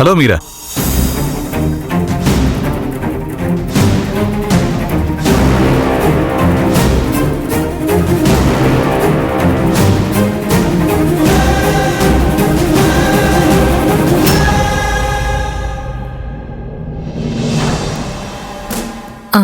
Hello Meera ആ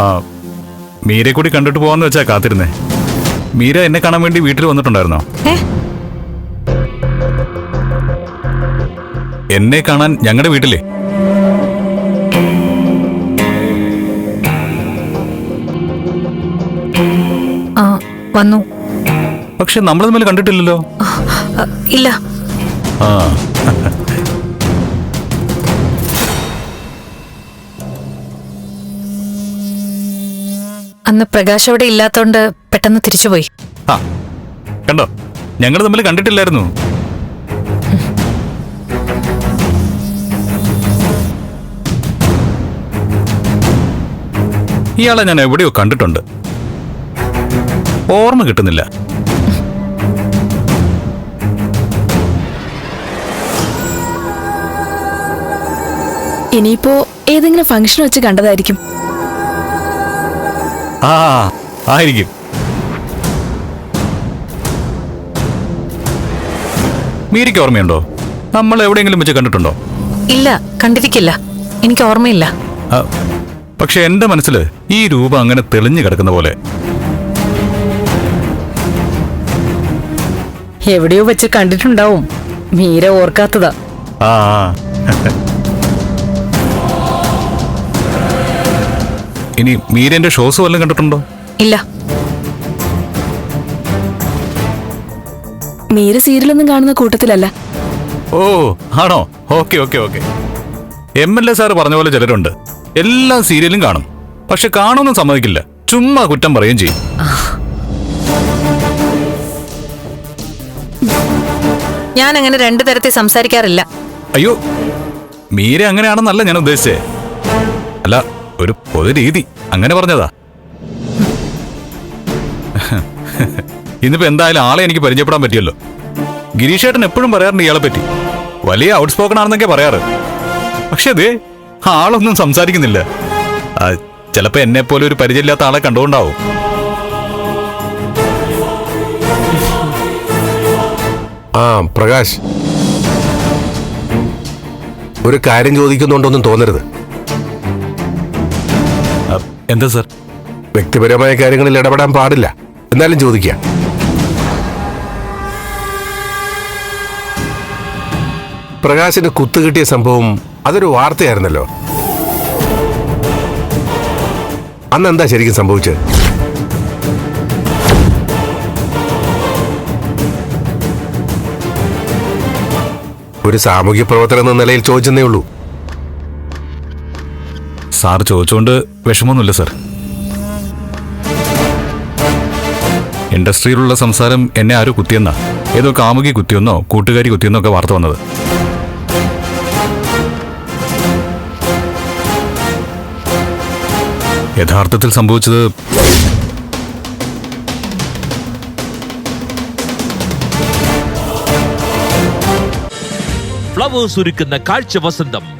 ആ മീരയെ കൂടി കണ്ടിട്ട് പോവാന്ന് വെച്ചാ കാത്തിരുന്നേ. മീര എന്നെ കാണാൻ വേണ്ടി വീട്ടിൽ വന്നിട്ടുണ്ടായിരുന്നോ? ഏ എന്നെ കാണാൻ ഞങ്ങളുടെ വീട്ടിലേ? ആ വന്നു. പക്ഷെ നമ്മൾ തമ്മിൽ കണ്ടിട്ടില്ലല്ലോ. ഇല്ല. ആ. അന്ന് പ്രകാശ് അവിടെ ഇല്ലാത്തോണ്ട് പെട്ടെന്ന് തിരിച്ചുപോയി. ആ കണ്ടോ? ഞങ്ങൾ തമ്മിൽ കണ്ടിട്ടില്ലായിരുന്നു. ഇയാളെ ഞാൻ എവിടെയോ കണ്ടിട്ടുണ്ട്. ഓർമ്മ കിട്ടുന്നില്ല. ഇനിയിപ്പോ ഏതെങ്കിലും ഫംഗ്ഷൻ വെച്ച് കണ്ടതായിരിക്കും. ആ ആയിരിക്കും. മീരിക്ക് ഓർമ്മയുണ്ടോ? നമ്മൾ എവിടെയെങ്കിലും വെച്ച് കണ്ടിട്ടുണ്ടോ? ഇല്ല കണ്ടിരിക്കില്ല. എനിക്ക് ഓർമ്മയില്ല. പക്ഷെ എന്റെ മനസ്സിൽ ഈ രൂപം അങ്ങനെ തെളിഞ്ഞു കിടക്കുന്ന പോലെ. എവിടെയോ വെച്ച് കണ്ടിട്ടുണ്ടാവും. മീര ഓർക്കാത്തതാ. ആ. ഇനി മീരന്റെ ഷോസ് വല്ലതും കണ്ടിട്ടുണ്ടോ? ഇല്ല. മീര സീരിയലൊന്നും കാണുന്ന കൂട്ടത്തിലല്ല. ഓ ആണോ? Okay okay okay. M L A sir പറഞ്ഞ പോലെ ചിലരുണ്ട്. എല്ലാ സീരിയലും കാണും. പക്ഷെ കാണുമെന്നും സമ്മതിക്കില്ല. ചുമ്മാ കുറ്റം പറയുകയും ചെയ്യും. ഞാൻ അങ്ങനെ രണ്ടു തരത്തിൽ സംസാരിക്കാറില്ല. അയ്യോ മീര അങ്ങനെയാണെന്നല്ല ഞാൻ ഉദ്ദേശിച്ചേ. അല്ല ഒരു പൊതു രീതി. അങ്ങനെ പറഞ്ഞതാ. ഇന്നിപ്പോ എന്തായാലും ആളെ എനിക്ക് പരിചയപ്പെടാൻ പറ്റിയല്ലോ. ഗിരീഷേട്ടൻ എപ്പോഴും പറയാറുണ്ട് ഇയാളെ പറ്റി. വലിയ ഔട്ട് സ്പോക്കൺ ആണെന്നൊക്കെ പറയാറ്. പക്ഷെ അതേ ആളൊന്നും സംസാരിക്കുന്നില്ല. ചിലപ്പോ എന്നെ പോലെ ഒരു പരിചയമില്ലാത്ത ആളെ കണ്ടുകൊണ്ടാവും. ആ പ്രകാശ്. ഒരു കാര്യം ചോദിക്കുന്നുണ്ടോന്നും തോന്നരുത്. എന്താ സർ? വ്യക്തിപരമായ കാര്യങ്ങളിൽ ഇടപെടാൻ പാടില്ല. എന്നാലും ചോദിക്കാം. പ്രകാശിന് കുത്തു കിട്ടിയ സംഭവം അതൊരു വാർത്തയായിരുന്നല്ലോ. അന്ന് എന്താ ശരിക്കും സംഭവിച്ചത്? ഒരു സാമൂഹ്യ പ്രവർത്തനം എന്ന നിലയിൽ ചോദിച്ചെന്നേ ഉള്ളൂ. സാർ ചോദിച്ചുകൊണ്ട് വിഷമമൊന്നുമില്ല സാർ. ഇൻഡസ്ട്രിയിലുള്ള സംസാരം എന്നെ ആരോ കുത്തിയെന്നാ? ഏതോ കാമുകി കുത്തിയെന്നോ കൂട്ടുകാരി കുത്തിയെന്നോ ഒക്കെ വാർത്ത വന്നത്. യഥാർത്ഥത്തിൽ സംഭവിച്ചത് ഫ്ലവേഴ്സ് ഒരുക്കുന്ന കാഴ്ച വസന്തം.